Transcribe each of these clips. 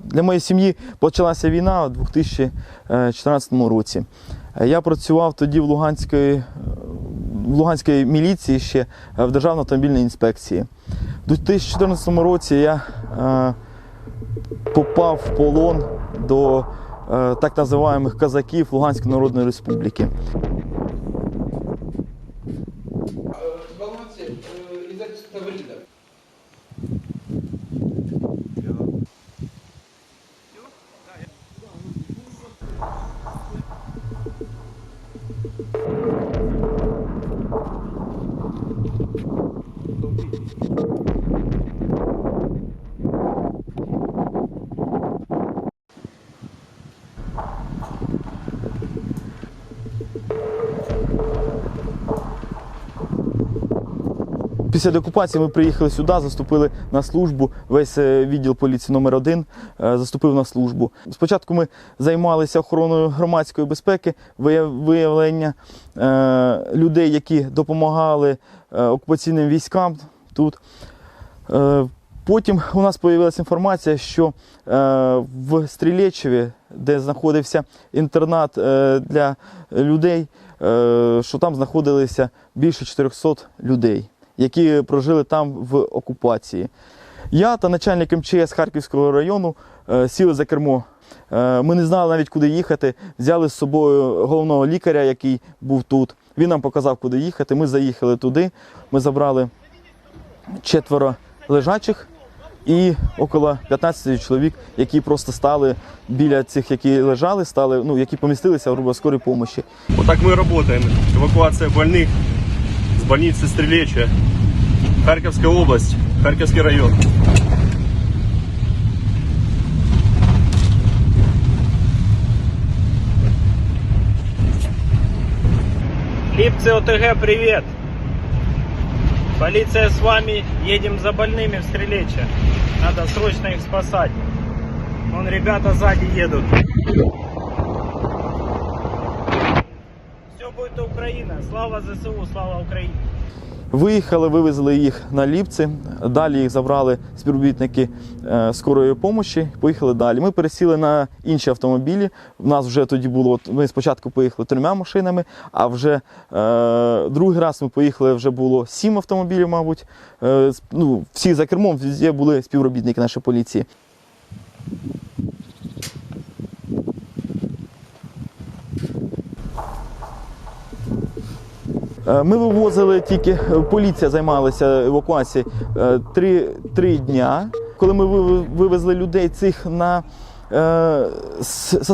Для моєї сім'ї почалася війна у 2014 році. Е, я працював тоді в Луганської е, в Луганській міліції ще е, в Державної автомобільній інспекції. У 2014 році я попав в полон до е, так називаємих казаків Луганської Народної Республіки. Після деокупації ми приїхали сюди, заступили на службу. Весь е, відділ поліції номер 1 заступив на службу. Спочатку ми займалися охороною громадської безпеки, виявлення е, людей, які допомагали е, окупаційним військам тут. Е, Потім у нас з'явилася інформація, що е, в Стрілечеві, де знаходився інтернат е, для людей, е, що там знаходилися більше 400 людей, які прожили там в окупації. Я та начальник МЧС Харківського району е, сіли за кермо. Е, Ми не знали навіть, куди їхати. Взяли з собою головного лікаря, який був тут. Він нам показав, куди їхати. Ми заїхали туди. Ми забрали четверо лежачих і около 15 чоловік, які просто стали біля цих, які лежали, стали, ну, які помістилися в скорій помощі. Вот так мы и работаем. С больницы Стрелечья. Харьковская область, Харьковский район. Липцы ОТГ, привет! Полиция с вами, едем за больными в Стрелечье. Надо срочно их спасать. Вон ребята сзади едут. Будет Украина. Слава ЗСУ, слава Украине. Виїхали, вивезли їх на ліпці. Далі їх забрали співробітники е, скорої помощі. Поїхали далі. Ми пересіли на інші автомобілі. У нас вже тоді було. Ми спочатку поїхали трьома машинами, а вже е, другий раз ми поїхали. Вже було сім автомобілів, мабуть. Е, ну, всі за кермом були співробітники нашої поліції. Ми вивозили тільки е, поліція займалася евакуацією е, три, три дня. Коли ми вив- вивезли людей цих на е,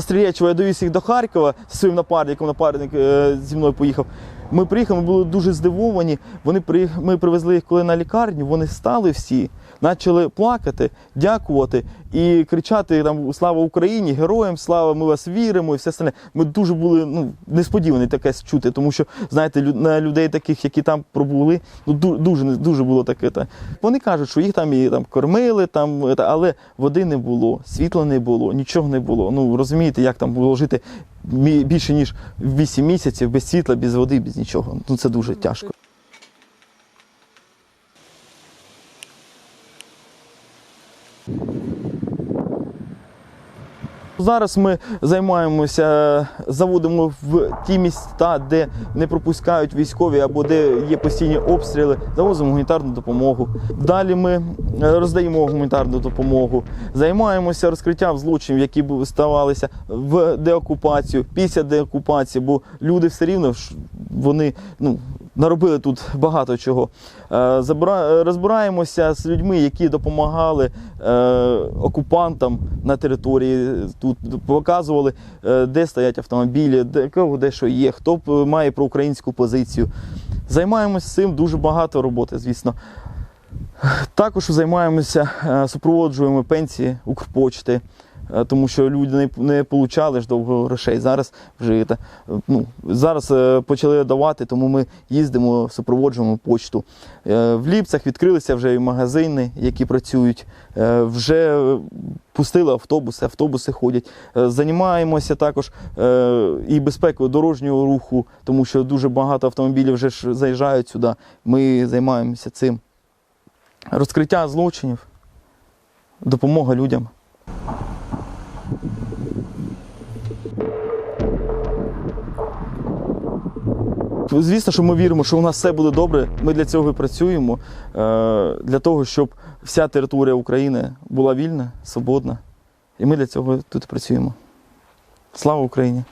Стрілячого, я довіз їх до Харкова зі своїм напарником, напарник е, зі мною поїхав. Ми приїхали, ми були дуже здивовані. Вони приїх- ми привезли їх коли на лікарню, вони стали всі, почали плакати, дякувати і кричати там Слава Україні, героям слава, ми вас віримо і все остальне. Ми дуже були ну, несподівані таке чути, тому що знаєте, лю- на людей таких, які там пробули, ну ду- дуже дуже було таке. Та. Вони кажуть, що їх там і там кормили, там, та, але води не було, світла не було, нічого не було. Ну розумієте, як там було жити більше ніж 8 місяців без світла, без води, без нічого. Ну це дуже тяжко. Зараз ми займаємося, заводимо в ті міста, де не пропускають військові або де є постійні обстріли, завозимо гуманітарну допомогу. Далі ми е, роздаємо гуманітарну допомогу, займаємося розкриттям злочинів, які ставалися в деокупацію, після деокупації, бо люди все рівно вони ну, наробили тут багато чого. Е, розбираємося з людьми, які допомагали е, окупантам на території. Тут показували, е, де стоять автомобілі, де кого де що є, хто має проукраїнську позицію. Займаємося цим дуже багато роботи, звісно. Також займаємося, супроводжуємо пенсії Укрпочти. Е, тому що люди не, не получали ж довго грошей. Зараз вже та, ну, зараз е, почали давати, тому ми їздимо, супроводжуємо почту. Е, В Ліпцях відкрилися вже і магазини, які працюють. Вже пустили автобуси, автобуси ходять. Займаємося також і безпекою дорожнього руху, тому що дуже багато автомобілів вже ж заїжджають сюди. Ми займаємося цим. Розкриття злочинів, допомога людям. Звісно, що ми віримо, що у нас все буде добре. Ми для цього і працюємо, е, для того, щоб вся територія України була вільна, свободна. І ми для цього тут працюємо. Слава Україні!